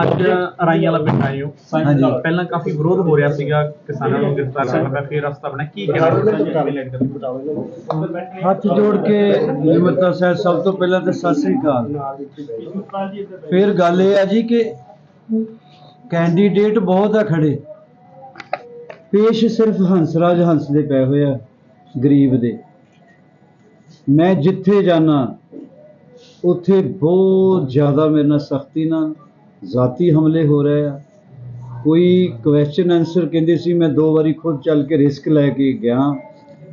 ਅੱਜ ਰਾਈਆਂ ਵਾਲਾ ਪਿੰਡ ਆਏ ਹੋ। ਹਾਂਜੀ। ਪਹਿਲਾਂ ਕਾਫੀ ਵਿਰੋਧ ਹੋ ਰਿਹਾ ਸੀਗਾ ਕਿਸਾਨਾਂ ਨੂੰ ਗ੍ਰਿਫਤਾਰ ਕਰਨ ਦਾ। ਫਿਰ ਰਸਤਾ ਬਣਾ ਕੀ ਕਹਿਣਾ ਹੱਥ ਜੋੜ ਕੇ ਨਿਮਰਤਾ ਸਾਹਿਬ ਸਭ ਤੋਂ ਪਹਿਲਾਂ ਤਾਂ ਸਤਿ ਸ੍ਰੀ ਅਕਾਲ। ਫਿਰ ਗੱਲ ਇਹ ਆ ਜੀ ਕਿ ਕੈਂਡੀਡੇਟ ਬਹੁਤ ਆ ਖੜੇ। ਪੇਸ਼ ਸਿਰਫ ਹੰਸਰਾਜ ਹੰਸ ਦੇ ਪਏ ਹੋਏ ਆ ਗਰੀਬ ਦੇ। ਮੈਂ ਜਿੱਥੇ ਜਾਣਾ ਉੱਥੇ ਬਹੁਤ ਜ਼ਿਆਦਾ ਮੇਰੇ ਨਾਲ ਸਖਤੀ ਨਾਲ ਜ਼ਾਤੀ ਹਮਲੇ ਹੋ ਰਹੇ ਆ। ਕੋਈ ਕੁਐਸਚਨ ਆਨਸਰ ਕਹਿੰਦੇ ਸੀ, ਮੈਂ ਦੋ ਵਾਰੀ ਖੁਦ ਚੱਲ ਕੇ ਰਿਸਕ ਲੈ ਕੇ ਗਿਆ।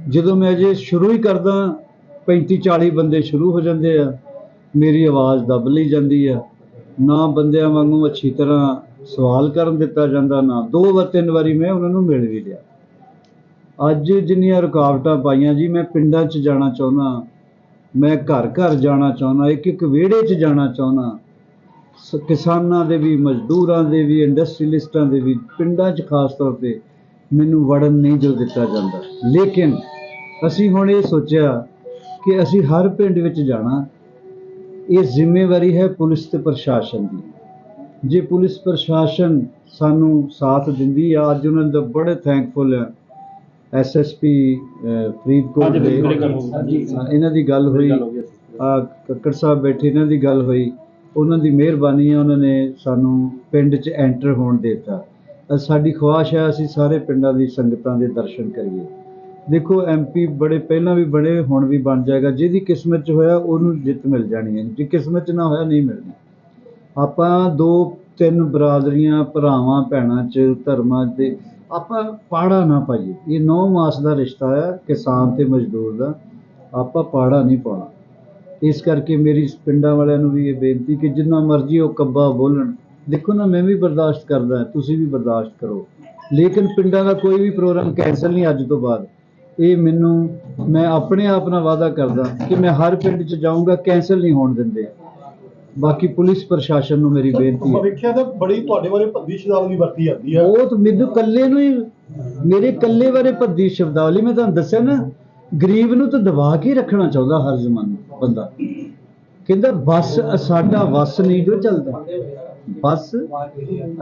ਜਦੋਂ ਮੈਂ ਅਜੇ ਸ਼ੁਰੂ ਹੀ ਕਰਦਾ 35 40 ਬੰਦੇ ਸ਼ੁਰੂ ਹੋ ਜਾਂਦੇ ਆ। ਮੇਰੀ ਆਵਾਜ਼ ਦੱਬ ਲਈ ਜਾਂਦੀ ਆ। ਨਾ ਬੰਦਿਆਂ ਵਾਂਗੂ ਅੱਛੀ ਤਰ੍ਹਾਂ ਸਵਾਲ ਕਰਨ ਦਿੱਤਾ ਜਾਂਦਾ, ਨਾ ਦੋ ਵਾਰ, ਤਿੰਨ ਵਾਰੀ ਮੈਂ ਉਹਨਾਂ ਨੂੰ ਮਿਲ ਵੀ ਲਿਆ। ਅੱਜ ਜਿੰਨੀਆਂ ਰੁਕਾਵਟਾਂ ਪਾਈਆਂ ਜੀ, ਮੈਂ ਪਿੰਡਾਂ 'ਚ ਜਾਣਾ ਚਾਹੁੰਦਾ, ਮੈਂ ਘਰ ਘਰ ਜਾਣਾ ਚਾਹੁੰਦਾ ਇੱਕ ਇੱਕ ਵਿਹੜੇ 'ਚ ਜਾਣਾ ਚਾਹੁੰਦਾ ਕਿਸਾਨਾਂ ਦੇ ਵੀ ਮਜ਼ਦੂਰਾਂ ਦੇ ਵੀ ਇੰਡਸਟਰੀਲਿਸਟਾਂ ਦੇ ਵੀ ਪਿੰਡਾਂ 'ਚ ਖਾਸ ਤੌਰ ਤੇ ਮੈਨੂੰ ਵੜਨ ਨਹੀਂ ਜੋ ਦਿੱਤਾ ਜਾਂਦਾ। ਲੇਕਿਨ ਅਸੀਂ ਹੁਣ ਇਹ ਸੋਚਿਆ ਕਿ ਅਸੀਂ ਹਰ ਪਿੰਡ ਵਿੱਚ ਜਾਣਾ ਇਹ ਜ਼ਿੰਮੇਵਾਰੀ ਹੈ ਪੁਲਿਸ ਤੇ ਪ੍ਰਸ਼ਾਸਨ ਦੀ। ਜੇ ਪੁਲਿਸ ਪ੍ਰਸ਼ਾਸਨ ਸਾਨੂੰ ਸਾਥ ਦਿੰਦੀ ਆ ਅੱਜ ਉਹਨਾਂ ਦਾ ਬੜੇ ਥੈਂਕਫੁਲ ਆ। ਐਸਐਸਪੀ ਫਰੀਦਕੋਟ ਦੇ। ਇਹਨਾਂ ਦੀ ਗੱਲ ਹੋਈ। ਕੱਕੜ ਸਾਹਿਬ ਬੈਠੇ ਇਹਨਾਂ ਦੀ ਗੱਲ ਹੋਈ। ਉਹਨਾਂ ਦੀ ਮਿਹਰਬਾਨੀ ਹੈ, ਉਹਨਾਂ ਨੇ ਸਾਨੂੰ ਪਿੰਡ 'ਚ ਐਂਟਰ ਹੋਣ ਦਿੱਤਾ। ਸਾਡੀ ਖੁਆਇਸ਼ ਹੈ, ਅਸੀਂ ਸਾਰੇ ਪਿੰਡਾਂ ਦੀ ਸੰਗਤਾਂ ਦੇ ਦਰਸ਼ਨ ਕਰੀਏ। ਦੇਖੋ ਐਮਪੀ ਬੜੇ ਪਹਿਲਾਂ ਵੀ ਬੜੇ ਹੁਣ ਵੀ ਬਣ ਜਾਏਗਾ। ਜਿਹਦੀ ਕਿਸਮਤ 'ਚ ਹੋਇਆ, ਉਹਨੂੰ ਜਿੱਤ ਮਿਲ ਜਾਣੀ ਹੈ। ਜੇ ਕਿਸਮਤ 'ਚ ਨਾ ਹੋਇਆ, ਨਹੀਂ ਮਿਲਣੀ। ਆਪਾਂ ਦੋ, ਤਿੰਨ ਬਰਾਦਰੀਆਂ, ਭਰਾਵਾਂ, ਭੈਣਾਂ 'ਚ, ਧਰਮਾਂ ਦੇ ਆਪਾਂ ਪਾੜਾ ਨਾ ਪਾਈਏ। ਇਹ ਨੌ ਮਾਸ ਦਾ ਰਿਸ਼ਤਾ ਹੈ, ਕਿਸਾਨ ਤੇ ਮਜ਼ਦੂਰ ਦਾ। ਆਪਾਂ ਪਾੜਾ ਨਹੀਂ ਪਾਉਣਾ। ਇਸ ਕਰਕੇ ਮੇਰੀ ਪਿੰਡਾਂ ਵਾਲਿਆਂ ਨੂੰ ਵੀ ਇਹ ਬੇਨਤੀ ਕਿ ਜਿੰਨਾ ਮਰਜ਼ੀ ਉਹ ਕੱਬਾ ਬੋਲਣ। ਦੇਖੋ ਨਾ ਮੈਂ ਵੀ ਬਰਦਾਸ਼ਤ ਕਰਦਾ ਤੁਸੀਂ ਵੀ ਬਰਦਾਸ਼ਤ ਕਰੋ। ਲੇਕਿਨ ਪਿੰਡਾਂ ਦਾ ਕੋਈ ਵੀ ਪ੍ਰੋਗਰਾਮ ਕੈਂਸਲ ਨਹੀਂ ਅੱਜ ਤੋਂ ਬਾਅਦ। ਇਹ ਮੈਨੂੰ ਮੈਂ ਆਪਣੇ ਆਪ ਨਾਲ ਵਾਅਦਾ ਕਰਦਾ ਕਿ ਮੈਂ ਹਰ ਪਿੰਡ 'ਚ ਜਾਊਂਗਾ ਕੈਂਸਲ ਨਹੀਂ ਹੋਣ ਦਿੰਦੇ। ਬਾਕੀ ਪੁਲਿਸ ਪ੍ਰਸ਼ਾਸਨ ਨੂੰ ਮੇਰੀ ਬੇਨਤੀ ਹੈ। ਵੇਖਿਆ ਤਾਂ ਬੜੀ ਤੁਹਾਡੇ ਬਾਰੇ ਭੱਦੀ ਸ਼ਬਦਾਵਲੀ ਵਰਤੀ ਜਾਂਦੀ ਆ ਬਹੁਤ ਮੈਨੂੰ ਕੱਲੇ ਨੂੰ ਹੀ ਮੇਰੇ ਕੱਲੇ ਬਾਰੇ ਭੱਦੀ ਸ਼ਬਦਾਵਲੀ ਮੈਂ ਤੁਹਾਨੂੰ ਦੱਸਿਆ ਨਾ ਗਰੀਬ ਨੂੰ ਤਾਂ ਦਬਾ ਕੇ ਹੀ ਰੱਖਣਾ ਚਾਹੁੰਦਾ ਹਰ ਜ਼ਮਾਨਾ। ਬੰਦਾ। ਕਹਿੰਦਾ, ਬਸ ਸਾਡਾ ਵਸ ਨਹੀਂ ਜੋ ਚੱਲਦਾ। ਬਸ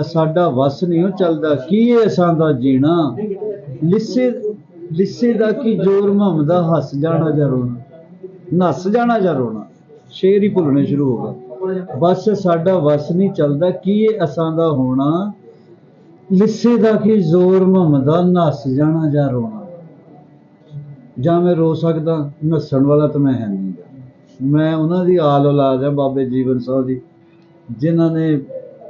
ਸਾਡਾ ਵਸ ਨਹੀਂ ਉਹ ਚੱਲਦਾ। ਕੀ ਇਹ ਅਸਾਂ ਦਾ ਜੀਣਾ? ਲਿੱਸੇ ਲਿੱਸੇ ਦਾ ਕੀ ਜੋਰ ਮਹਮਦਾ? ਹੱਸ ਜਾਣਾ ਜਾਂ ਰੋਣਾ? ਨੱਸ ਜਾਣਾ ਜਾਂ ਰੋਣਾ? ਸ਼ੇਰ ਹੀ ਭੁੱਲਣੇ ਸ਼ੁਰੂ ਹੋ ਗਏ। ਬਸ ਸਾਡਾ ਵਸ ਨਹੀਂ ਚੱਲਦਾ। ਕੀ ਇਹ ਅਸਾਂ ਦਾ ਹੋਣਾ? ਲਿੱਸੇ ਦਾ ਕੀ ਜ਼ੋਰ ਮਹਮਦਾ? ਨੱਸ ਜਾਣਾ ਜਾਂ ਰੋਣਾ? ਜਾਂ ਮੈਂ ਰੋ ਸਕਦਾ? ਨੱਸਣ ਵਾਲਾ ਤਾਂ ਮੈਂ ਹੈ ਨਹੀਂ। ਮੈਂ ਉਹਨਾਂ ਦੀ ਆਲ ਔਲਾਦ ਹੈ ਬਾਬੇ ਜੀਵਨ ਸਾਹਿਬ ਜੀ, ਜਿਨ੍ਹਾਂ ਨੇ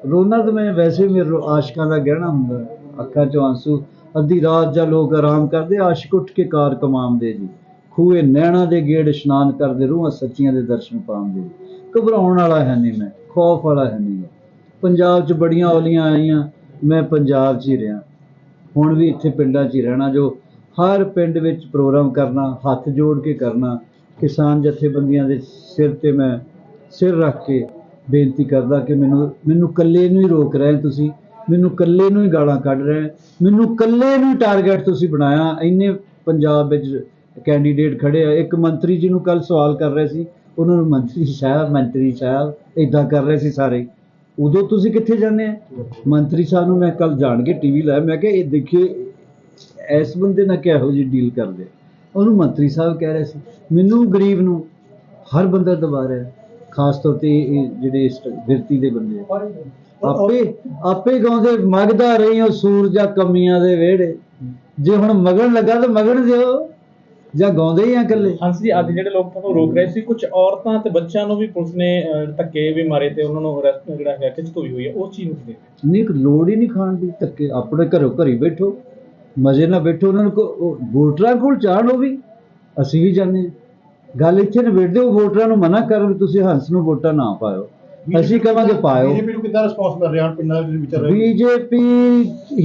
ਰੋਣਾ ਤਾਂ ਮੈਂ ਵੈਸੇ ਮੇਰੇ ਆਸ਼ਕਾਂ ਦਾ ਗਹਿਣਾ ਹੁੰਦਾ ਅੱਖਾਂ 'ਚੋਂ ਆਂਸੂ, ਅੱਧੀ ਰਾਤ ਜਾਂ ਲੋਕ ਆਰਾਮ ਕਰਦੇ, ਆਸ਼ਿਕ ਉੱਠ ਕੇ ਕਾਰ ਕਮਾਉਂਦੇ ਜੀ। ਖੂਏ ਨੈਣਾ ਦੇ ਗੇੜ ਇਸ਼ਨਾਨ ਕਰਦੇ, ਰੂਹਾਂ ਸੱਚੀਆਂ ਦੇ ਦਰਸ਼ਨ ਪਾਉਂਦੇ ਜੀ। ਘਬਰਾਉਣ ਵਾਲਾ ਹੈ ਨਹੀਂ ਮੈਂ, ਖੌਫ ਵਾਲਾ ਹੈ ਨਹੀਂ ਪੰਜਾਬ 'ਚ ਬੜੀਆਂ ਔਲੀਆਂ ਆਈਆਂ, ਮੈਂ ਪੰਜਾਬ 'ਚ ਹੀ ਰਿਹਾ। ਹੁਣ ਵੀ ਇੱਥੇ ਪਿੰਡਾਂ 'ਚ ਹੀ ਰਹਿਣਾ, ਜੋ ਹਰ ਪਿੰਡ ਵਿੱਚ ਪ੍ਰੋਗਰਾਮ ਕਰਨਾ, ਹੱਥ ਜੋੜ ਕੇ ਕਰਨਾ ਕਿਸਾਨ ਜਥੇਬੰਦੀਆਂ ਦੇ ਸਿਰ ਤੇ ਮੈਂ ਸਿਰ ਰੱਖ ਕੇ ਬੇਨਤੀ ਕਰਦਾ ਕਿ ਮੈਨੂੰ ਮੈਨੂੰ ਇਕੱਲੇ ਨੂੰ ਹੀ ਰੋਕ ਰਹੇ ਤੁਸੀਂ, ਮੈਨੂੰ ਇਕੱਲੇ ਨੂੰ ਹੀ ਗਾਲਾਂ ਕੱਢ ਰਹੇ, ਮੈਨੂੰ ਇਕੱਲੇ ਨੂੰ ਹੀ ਟਾਰਗੇਟ ਤੁਸੀਂ ਬਣਾਇਆ, ਇੰਨੇ ਪੰਜਾਬ ਵਿੱਚ ਕੈਂਡੀਡੇਟ ਖੜੇ ਆ, ਇੱਕ ਮੰਤਰੀ ਜੀ ਨੂੰ ਕੱਲ ਸਵਾਲ ਕਰ ਰਹੇ ਸੀ, ਉਹਨਾਂ ਨੂੰ ਮੰਤਰੀ ਸਾਹਿਬ ਮੰਤਰੀ ਸਾਹਿਬ ਇਦਾਂ ਕਰ ਰਹੇ ਸੀ ਸਾਰੇ, ਉਦੋਂ ਤੁਸੀਂ ਕਿੱਥੇ ਜਾਂਦੇ ਆ? ਮੰਤਰੀ ਸਾਹਿਬ ਨੂੰ ਮੈਂ ਕੱਲ ਜਾਣ ਕੇ ਟੀਵੀ ਲਾਇਆ, ਮੈਂ ਕਿਹਾ, ਇਹ ਦੇਖਿਓ, ਇਸ ਬੰਦੇ ਨਾਲ ਕਿਹੋ ਜਿਹੀ ਡੀਲ ਕਰਦੇ ਉਹਨੂੰ ਮੰਤਰੀ ਸਾਹਿਬ ਕਹਿ ਰਹੇ ਸੀ। ਮੈਨੂੰ ਗਰੀਬ ਨੂੰ ਹਰ ਬੰਦਾ ਦਬਾ ਰਿਹਾ ਖਾਸ ਤੌਰ ਤੇ ਇਹ ਜਿਹੜੇ ਵਿਰਤੀ ਦੇ ਬੰਦੇ ਆ। ਆਪੇ ਆਪੇ ਗਾਉਂਦੇ ਮਗਦਾ ਰਹੀ ਹੋ ਸੂਰਜਾ ਕਮੀਆਂ ਦੇ ਵਿਹੜੇ। ਜੇ ਹੁਣ ਮਗਣ ਲੱਗਾ ਤਾਂ ਮਗਣ ਦਿਓ ਜਾਂ ਗਾਉਂਦੇ ਹੀ ਆ ਇਕੱਲੇ। ਹੰਸ ਜੀ ਅੱਜ ਜਿਹੜੇ ਲੋਕ ਤੁਹਾਨੂੰ ਰੋਕ ਰਹੇ ਸੀ ਕੁਝ ਔਰਤਾਂ ਤੇ ਬੱਚਿਆਂ ਨੂੰ ਵੀ ਪੁਲਿਸ ਨੇ ਧੱਕੇ ਵੀ ਮਾਰੇ ਤੇ ਉਹਨਾਂ ਨੂੰ ਅਰੈਸਟ ਜਿਹੜਾ ਹੈ ਖਿੱਚ ਧੋਈ ਹੋਈ ਹੈ ਉਸ ਚੀਜ਼ ਨੂੰ ਦੇਖਦੇ? ਨਹੀਂ ਲੋੜ ਹੀ ਨਹੀਂ ਖਾਣ ਦੀ ਧੱਕੇ ਆਪਣੇ ਘਰੋਂ ਘਰੀ ਬੈਠੋ। ਮਜ਼ੇ ਨਾਲ ਬੈਠੋ ਉਹਨਾਂ ਨੂੰ ਵੋਟਰਾਂ ਕੋਲ ਚਾਹਣ ਉਹ ਵੀ ਅਸੀਂ ਵੀ ਜਾਂਦੇ ਹਾਂ। ਗੱਲ ਇੱਥੇ ਨਿਬੇੜਦੇ ਉਹ ਵੋਟਰਾਂ ਨੂੰ ਮਨਾ ਕਰਨ ਵੀ ਤੁਸੀਂ ਹੰਸ ਨੂੰ ਵੋਟਾਂ ਨਾ ਪਾਇਓ। ਅਸੀਂ ਕਹਾਂਗੇ ਪਾਇਓ। ਬੀਜੇਪੀ ਨੂੰ ਕਿੱਦਾਂ ਰਿਸਪੌਂਸ ਮਿਲ ਰਿਹਾ ਹੁਣ ਪਿੰਡਾਂ ਦੇ ਵਿੱਚ ਵਿਚਰ ਬੀਜੇਪੀ ਹੀ